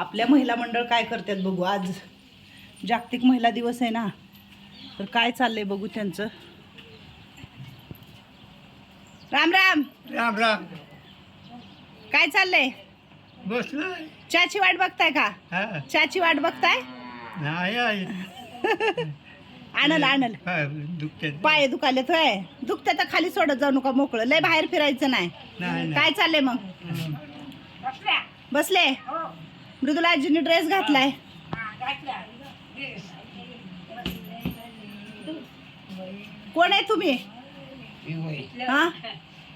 आपल्या महिला मंडळ काय करतात बघू आज जागतिक महिला दिवस आहे ना तर काय चाललंय बघू त्यांचं? राम राम. राम राम. काय चाललंय? बसलाय. चहाची वाट बघताय का? हा. चहाची वाट बघताय? नाही आणल आणल. हा, पाय दुखालेत होय. दुखते तर खाली सोडत जाऊ नका मोकळं. लय बाहेर फिरायचं नाही. नाही नाही. काय चाललंय मग? बसले? मृदुला आजीने ड्रेस घातलाय. कोण आहे तुम्ही? हा?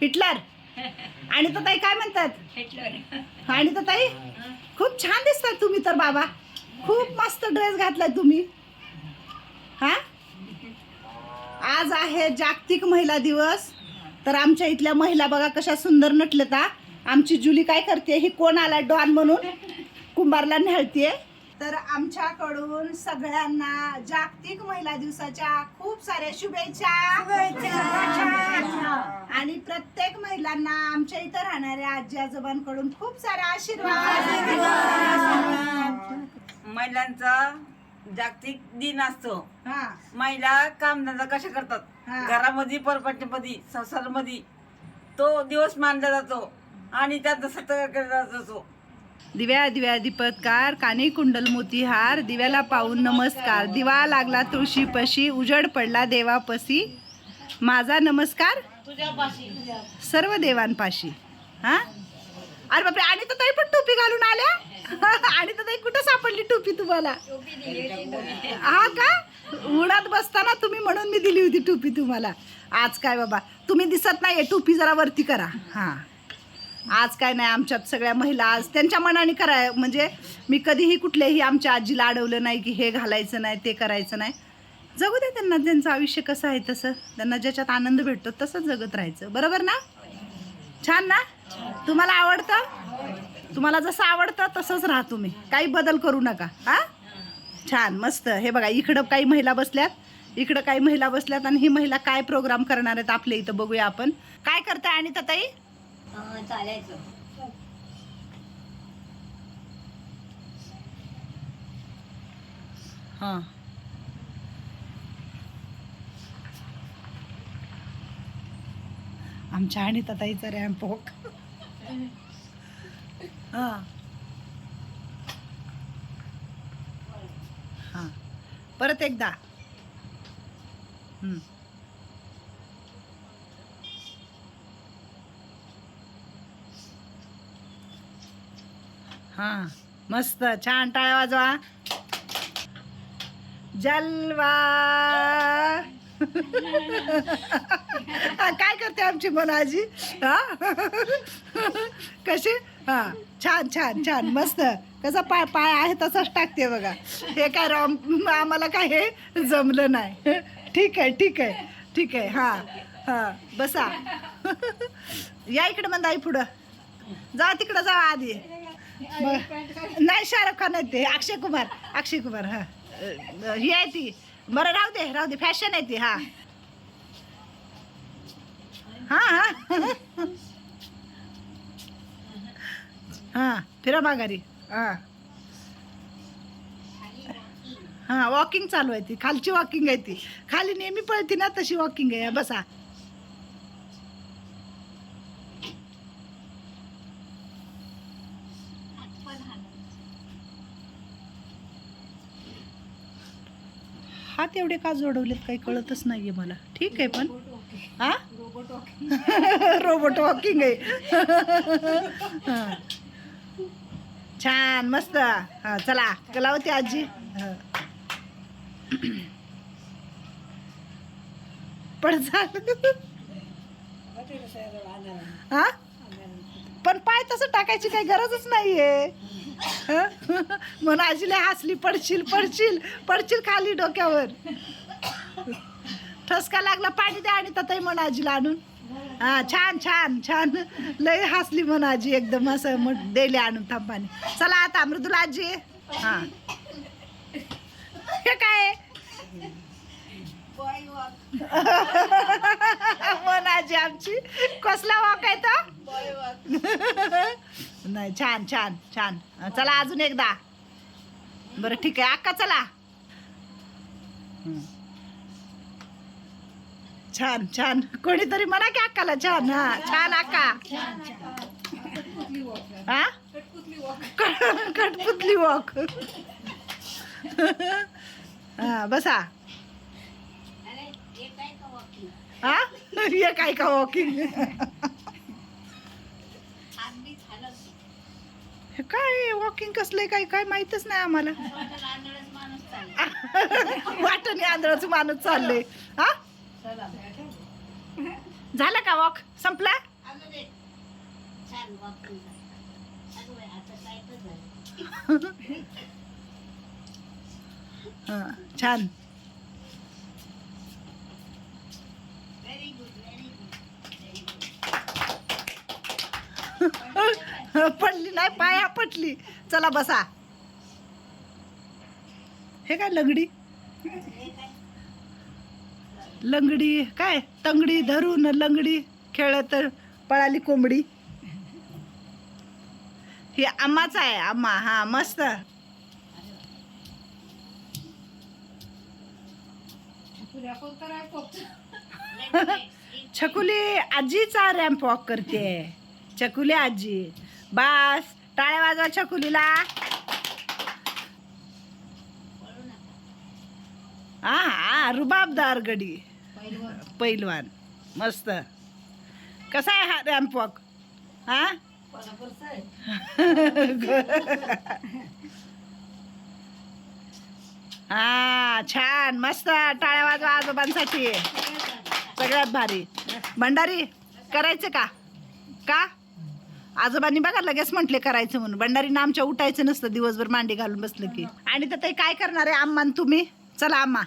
हिटलर. आणि तर ताई काय म्हणतात? आणि तर ताई? खूप छान दिसतात तुम्ही तर बाबा. खूप मस्त ड्रेस घातलाय तुम्ही. हा? आज आहे जागतिक महिला दिवस. तर आमच्या इथल्या महिला बघा कशा सुंदर नटलेत आमची जुली काय करते? ही कोण आला डॉन म्हणून. कुंभारला न्याळतीये तर आमच्याकडून सगळ्यांना जागतिक महिला दिवसाच्या खूप साऱ्या शुभेच्छा. आणि प्रत्येक महिलांना आमच्या इथं राहणाऱ्या आजी आजोबांकडून खूप सारा आशीर्वाद. महिलांचा जागतिक दिन असतो. हा. महिला कामधंदा कशा करतात. घरामध्ये परपटण्यामध्ये संसारामध्ये तो दिवस मानला जातो. आणि त्यात सतर्क केला जातो. दिव्या दिव्या दीपत्कार कानी कुंडल मोतीहार दिव्याला पाहून नमस्कार. दिवा लागला तुळशीपशी उजड पडला देवापशी माझा नमस्कार? सर्व देवांपाशी. हा? अरे बापरे आणि तर ताई पण टोपी घालून आल्या? आणि तर ताई कुठं सापडली टोपी तुम्हाला? हा का? उन्हात बसताना तुम्ही म्हणून मी दिली होती टोपी तुम्हाला. आज काय बाबा तुम्ही दिसत नाहीये टोपी जरा वरती करा. हा. आज काय नाही आमच्यात सगळ्या महिला आज त्यांच्या मनाने कराय म्हणजे मी कधीही कुठल्याही आमच्या आजीला अडवलं नाही की हे घालायचं नाही ते करायचं नाही. जगू दे त्यांना त्यांचं आयुष्य कसं आहे तसं. त्यांना ज्याच्यात आनंद भेटतो तसंच जगत राहायचं. बरोबर ना? छान ना? तुम्हाला आवडतं? तुम्हाला जसं आवडतं तसंच राहा तुम्ही. काही बदल करू नका. हा? छान मस्त. हे बघा इकडं काही महिला बसल्यात. इकडं काही महिला बसल्यात आणि ही महिला काय प्रोग्राम करणार आहेत आपल्या इथं बघूया आपण. काय करताय आणि ताई चालायचं. हां. आमच्या आणि ताईचा रॅम्प वॉक हां. हां. परत एकदा. हा हां मस्त छान टाळ्या वाजवा. जलवा. काय करते आमची मनाजी? हा? कशी? हा छान छान छान मस्त. कसा पाय पाय आहे तसाच टाकते बघा. हे काय रॉम आम्हाला काय हे जमलं नाही. ठीक आहे ठीक आहे ठीक आहे. हा हा बसा. या इकडे आई पुढं. जा तिकडं जा आधी. नाही शाहरुख खान आहे ते. अक्षय कुमार. अक्षय कुमार हा. ही आहे ती. बरं राहू दे राहू दे. फॅशन आहे ती हा. हा हा. हा फिरा माघारी. हा. हा वॉकिंग चालू आहे ती. खालची वॉकिंग आहे ती. खाली नेहमी पळती ना तशी वॉकिंग आहे. बसा. हात एवढे का जोडवलेत काही कळतच नाहीये मला. ठीक आहे पण? हा? रोबोट वॉकिंग आहे. छान मस्त. हा चला कलावती आजी. हा. पण झालं हा? पण पाय तसं टाकायची काही गरजच नाहीये? म्हणून आजीला हसली पडशील पडशील पडशील खाली डोक्यावर. ठसका लागला पाणी द्या आणि तताई म्हणून आजीला आणून. हा छान छान छान. लय हसली म्हणून आजी एकदम असं मग देले आणून थांब पाणी चला आता मृदुला आजी. हा. हे काय? मन आजी आमची. कसला वाक आहे तो? नाही छान छान छान. चला अजून एकदा. बरं ठीक आहे. अक्का चला. छान छान. कोणीतरी म्हणा की अक्काला छान. हा छान अक्का. हा? कटपुतली कठपुतली वॉक. हा बसा. हा? एक काय का वॉकिंग हे काय वॉकिंग कसलंय काय? काय माहितच नाही आम्हाला. माणूस वाटणी आंधळाचं माणूस चाललंय. हा? झालं का वॉक संपला? अजून छान. पडली नाही पाया पटली चला बसा. हे काय लंगडी? लंगडी काय? तंगडी धरून लंगडी खेळत पळाली कोंबडी. ही अम्माच आहे आम्हा. हा मस्त. छकुली आजीचा रॅम्प वॉक करते. छकुली आजी. बस टाळ्या वाजवा छकुलीला हा हा रुबाबदार गडी. पैलवान मस्त. कसा आहे हा रॅम्पॉक हा हा छान मस्त. टाळ्या वाजवा आजोबांसाठी. सगळ्यात भारी. भंडारी करायचं का? का? आजोबांनी बघा लगेच म्हटले करायचं म्हणून. भंडारीनं आमच्या उठायचं नसतं दिवसभर मांडी घालून बसलं की. आणि तर ते काय करणार आहे आम्हा तुम्ही? चला आम्हा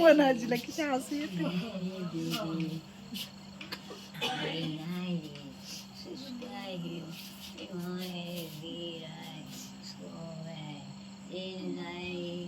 वनाजीला किती हसू येते घ्या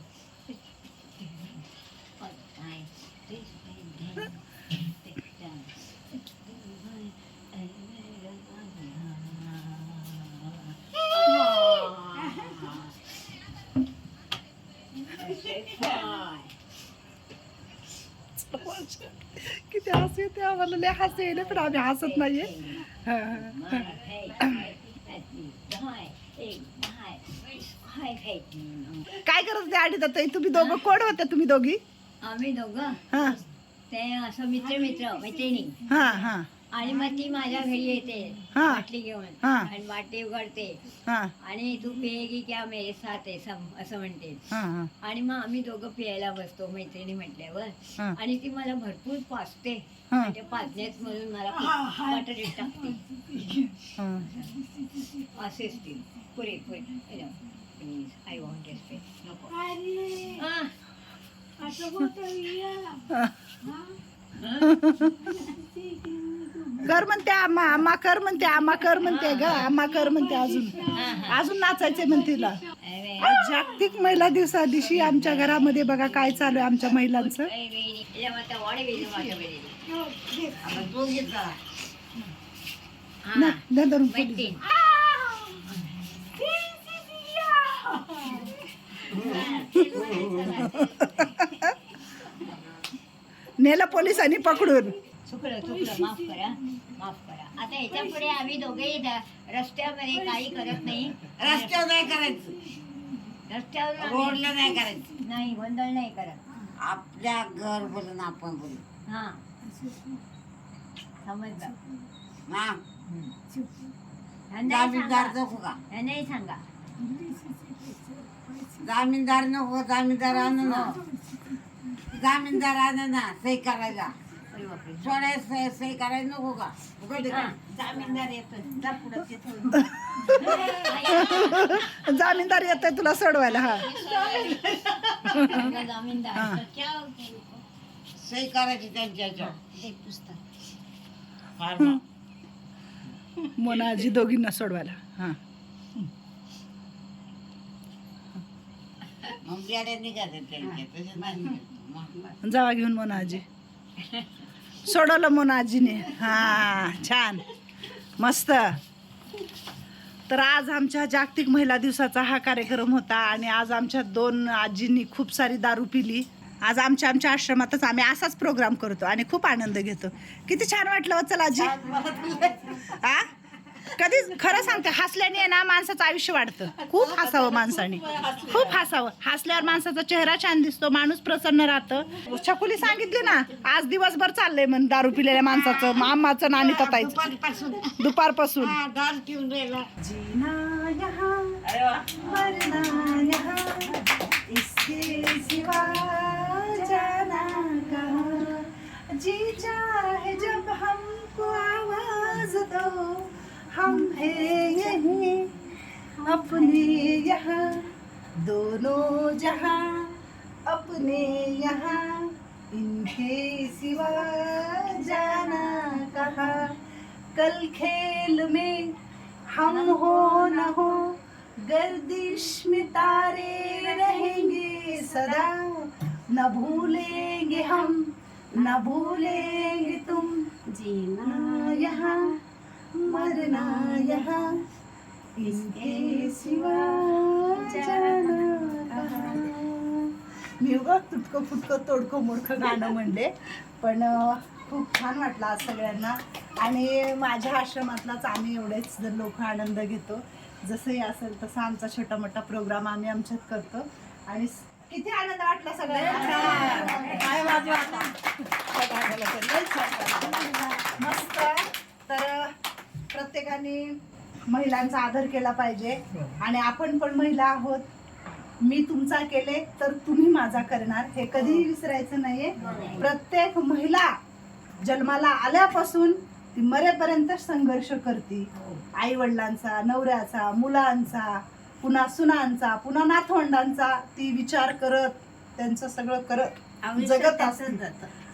किती हसू येते आम्हाला लय हसू येईल पण आम्ही हसत नाहीये. काय करत होते आडी ताई? तुम्ही दोघं कोण होत्या तुम्ही दोघी? आम्ही दोघं. हा. ते असं मित्र मित्र मैत्रिणी. हा हा. आणि मग ती माझ्या घरी येते हा. बाटली घेऊन हा. आणि बाटली उघडते. हा. आणि तू पिएगी क्या मेरे साथ आहे सम- असं म्हणते. हा हा. आणि मग आम्ही दोघं पियायला बसतो मैत्रिणी म्हटल्यावर. हा. आणि ती मला भरपूर पाचते हा. पाचण्यात म्हणून मला बटाटे टाकते. हा. असेच ती पुरे पुरे. आय वॉन्ट रेस्पेक्ट नको. हा. कर म्हणते आम्हा आम्हा कर म्हणते आम्हा कर म्हणते ग आम्हा कर म्हणते अजून. अजून नाचायचे म्हणते तिला. अरे, आज जागतिक महिला दिवसा दिवशी आमच्या घरामध्ये बघा काय चालू आहे आमच्या महिलांचं. हा. ना, धरून. नेलं पोलिसांनी पकडून. चुकलं चुकलं माफ करा माफ करा. आता पुढे आम्ही दोघेही द- रस्त्यामध्ये काही करत नाही. रस्त्यावर नाही करायचं. रस्त्यावर आम्ही- रोडला नाही करायचं. नाही गोंधळ नाही करत. आपल्या घर बोलून आपण बोलू. हा. समजलं? हा. ह्यांनाही जामीनदार सांगा. नको का? ह्यांनाही सांगा. जामीनदार नको जामीनदार आण ना. जामीनदार आण ना सही करायला. बापरे. सही सही करायला नको का हा? जामीनदार येतो जा पुढं ते थोडं. जामीनदार येत आहे तुला सोडवायला हा जामीनदार हा. तर क्या होते? सही करायची त्यांच्या ह्याच्यावर दे पुस्तक फार्मा. मोना आजी दोघींना सोडवायला हा मग गेल्या निघायचं त्यांच्या तसं नाही मग. जावा घेऊन मोना आजी सोडवलं मोना आजीने. हा छान. मस्त. तर आज आमच्या जागतिक महिला दिवसाचा हा कार्यक्रम होता आणि आज आमच्या दोन आजींनी खूप सारी दारू पिली. आज आमच्या आमच्या आश्रमातच आम्ही असाच प्रोग्राम करतो आणि खूप आनंद घेतो. किती छान वाटलं हो चला आजी. आ? कधीच खरं सांगते हसल्याने आहे ना माणसाचं आयुष्य वाढतं. खूप हसावं माणसाने. खूप हसावं. हसल्यावर माणसाचा चेहरा छान दिसतो माणूस प्रसन्न राहतं. छकुली सांगितली ना आज दिवसभर चाललंय म्हण दारू पिलेल्या माणसाचं मामाचं नानी ततायचं दुपारपासून. दुपारपासून. हा, दार ठेवून हैं यहीं अपने यहाँ दोनों जहाँ अपने यहाँ इनके सिवा जाना कहाँ? कल खेल में हम हो न हो गर्दिश में तारे रहेंगे सदा। न भूलेंगे हम न भूलेंगे तुम जीना यहाँ। मरना यहाँ इसके सिवा जाना मी उगा तुटकं फुटकं तोडकं मोडकं गाणं म्हणले. पण खूप छान वाटलं आज सगळ्यांना. आणि माझ्या आश्रमातलाच आम्ही एवढेच लोक आनंद घेतो. जसंही असेल तसं आमचा छोटा मोठा प्रोग्राम आम्ही आमच्यात करतो. आणि किती आनंद वाटला सगळ्यांना. मस्त. तर प्रत्येकाने महिलांचा आदर केला पाहिजे. आणि आपण पण महिला आहोत. मी तुमचा केले तर तुम्ही माझा करणार. हे कधीही विसरायचं नाहीये. प्रत्येक महिला जन्माला आल्यापासून ती मरेपर्यंत संघर्ष करते. आई वडिलांचा नवऱ्याचा मुलांचा पुन्हा सुनांचा पुन्हा नातवंडांचा ती विचार करत त्यांचं सगळं करत जगत असते.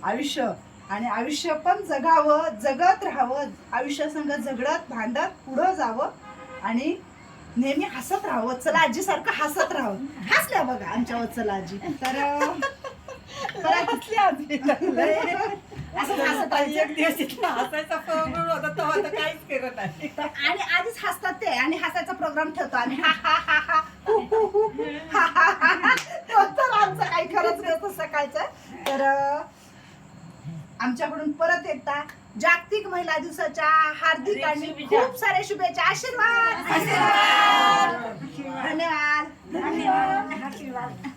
आयुष्य आणि आयुष्य पण जगावं जगत राहावं आयुष्य संग झगडत भांडत पुढं जावं आणि नेहमी हसत राहावं. चला आजी सारखं हसत राहावं. हसल्या बघा आमच्या वत्सला आजी. तर. आणि आधीच हसतात ते. आणि हसायचा प्रोग्राम ठेवतो आणि हा हा हा हा हु, हु, हु, हा, हा, हा, हा. आमचं काही खरंच नसतं सकाळचं. तर आमच्याकडून परत एकदा जागतिक महिला दिवसाच्या हार्दिक आणि खूप सारे शुभेच्छा. आशीर्वाद. धन्यवाद. धन्यवाद.